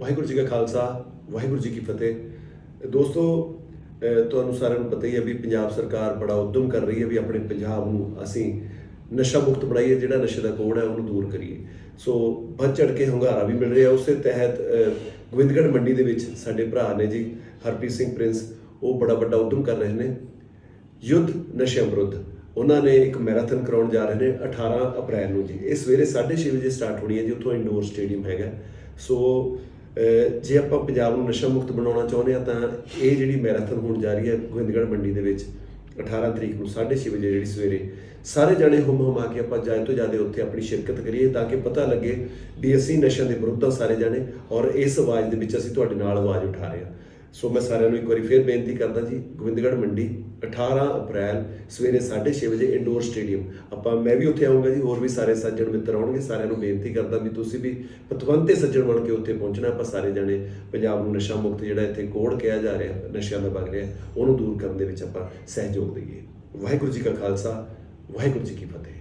ਵਾਹਿਗੁਰੂ ਜੀ ਕਾ ਖਾਲਸਾ ਵਾਹਿਗੁਰੂ ਜੀ ਕੀ ਫਤਿਹ। ਦੋਸਤੋ ਤੁਹਾਨੂੰ ਸਾਰਿਆਂ ਨੂੰ ਪਤਾ ਹੀ ਹੈ ਵੀ ਪੰਜਾਬ ਸਰਕਾਰ ਬੜਾ ਉਦਮ ਕਰ ਰਹੀ ਹੈ ਵੀ ਆਪਣੇ ਪੰਜਾਬ ਨੂੰ ਅਸੀਂ ਨਸ਼ਾ ਮੁਕਤ ਬਣਾਈਏ ਜਿਹੜਾ ਨਸ਼ੇ ਦਾ ਕੋੜ ਹੈ ਉਹਨੂੰ ਦੂਰ ਕਰੀਏ। ਸੋ ਵੱਧ ਚੜ ਕੇ ਹੰਗਾਰਾ ਵੀ ਮਿਲ ਰਿਹਾ। ਉਸੇ ਤਹਿਤ ਅਹ, ਗੋਬਿੰਦਗੜ੍ਹ ਮੰਡੀ ਦੇ ਵਿੱਚ ਸਾਡੇ ਭਰਾ ਨੇ ਜੀ ਹਰਪ੍ਰੀਤ ਸਿੰਘ ਪ੍ਰਿੰਸ ਉਹ ਬੜਾ ਵੱਡਾ ਉਦਮ ਕਰ ਰਹੇ ਨੇ। ਯੁੱਧ ਨਸ਼ੇ ਵਿਰੁੱਧ। ਉਹਨਾਂ ਨੇ ਇੱਕ ਮੈਰਾਥਨ ਕਰਾਉਣ ਜਾ ਰਹੇ ਨੇ 18 ਅਪ੍ਰੈਲ ਨੂੰ ਜੀ। ਇਹ ਸਵੇਰੇ 6:30 ਵਜੇ ਸਟਾਰਟ ਹੋਣੀ ਹੈ ਜੀ। ਉੱਥੋਂ ਇੰਡੋਰ ਸਟੇਡੀਅਮ ਹੈਗਾ। ਸੋ ਜੇ ਆਪਾਂ ਪੰਜਾਬ ਨੂੰ ਨਸ਼ਾ ਮੁਕਤ ਬਣਾਉਣਾ ਚਾਹੁੰਦੇ ਆ ਤਾਂ ਇਹ ਜਿਹੜੀ ਮੈਰਾਥਨ ਹੋਣ ਜਾ ਰਹੀ ਹੈ ਗੋਬਿੰਦਗੜ੍ਹ ਮੰਡੀ ਦੇ ਵਿੱਚ 18 ਤਰੀਕ ਨੂੰ 6:30 ਵਜੇ ਜਿਹੜੀ ਸਵੇਰੇ, ਸਾਰੇ ਜਣੇ ਹੁਮ ਹੁਮਾ ਕੇ ਆਪਾਂ ਜ਼ਿਆਦਾ ਤੋਂ ਜ਼ਿਆਦਾ ਉੱਥੇ ਆਪਣੀ ਸ਼ਿਰਕਤ ਕਰੀਏ ਤਾਂ ਕਿ ਪਤਾ ਲੱਗੇ ਵੀ ਅਸੀਂ ਨਸ਼ਿਆਂ ਦੇ ਵਿਰੁੱਧ ਆ ਸਾਰੇ ਜਣੇ ਔਰ ਇਸ ਆਵਾਜ਼ ਦੇ ਵਿੱਚ ਅਸੀਂ ਤੁਹਾਡੇ ਨਾਲ ਆਵਾਜ਼ ਉਠਾ ਰਹੇ ਹਾਂ। ਸੋ ਮੈਂ ਸਾਰਿਆਂ ਨੂੰ ਇੱਕ ਵਾਰੀ ਫੇਰ ਬੇਨਤੀ ਕਰਦਾ ਜੀ, ਗੋਬਿੰਦਗੜ੍ਹ ਮੰਡੀ 18 ਅਪ੍ਰੈਲ ਸਵੇਰੇ 6:30 ਵਜੇ ਇੰਡੋਰ ਸਟੇਡੀਅਮ ਆਪਾਂ, ਮੈਂ ਵੀ ਉੱਥੇ ਆਉਂਗਾ ਜੀ, ਹੋਰ ਵੀ ਸਾਰੇ ਸੱਜਣ ਮਿੱਤਰ ਆਉਣਗੇ, ਸਾਰਿਆਂ ਨੂੰ ਬੇਨਤੀ ਕਰਦਾ ਵੀ ਤੁਸੀਂ ਵੀ ਪਤਵੰਤੇ ਸੱਜਣ ਬਣ ਕੇ ਉੱਥੇ ਪਹੁੰਚਣਾ, ਆਪਾਂ ਸਾਰੇ ਜਣੇ ਪੰਜਾਬ ਨੂੰ ਨਸ਼ਾ ਮੁਕਤ ਜਿਹੜਾ ਇੱਥੇ ਕੋੜ ਕਿਹਾ ਜਾ ਰਿਹਾ, ਨਸ਼ਿਆਂ ਦਾ ਵਗ ਰਿਹਾ, ਉਹਨੂੰ ਦੂਰ ਕਰਨ ਦੇ ਵਿੱਚ ਆਪਾਂ ਸਹਿਯੋਗ ਦਈਏ। ਵਾਹਿਗੁਰੂ ਜੀ ਕਾ ਖਾਲਸਾ, ਵਾਹਿਗੁਰੂ ਜੀ ਕੀ ਫਤਿਹ।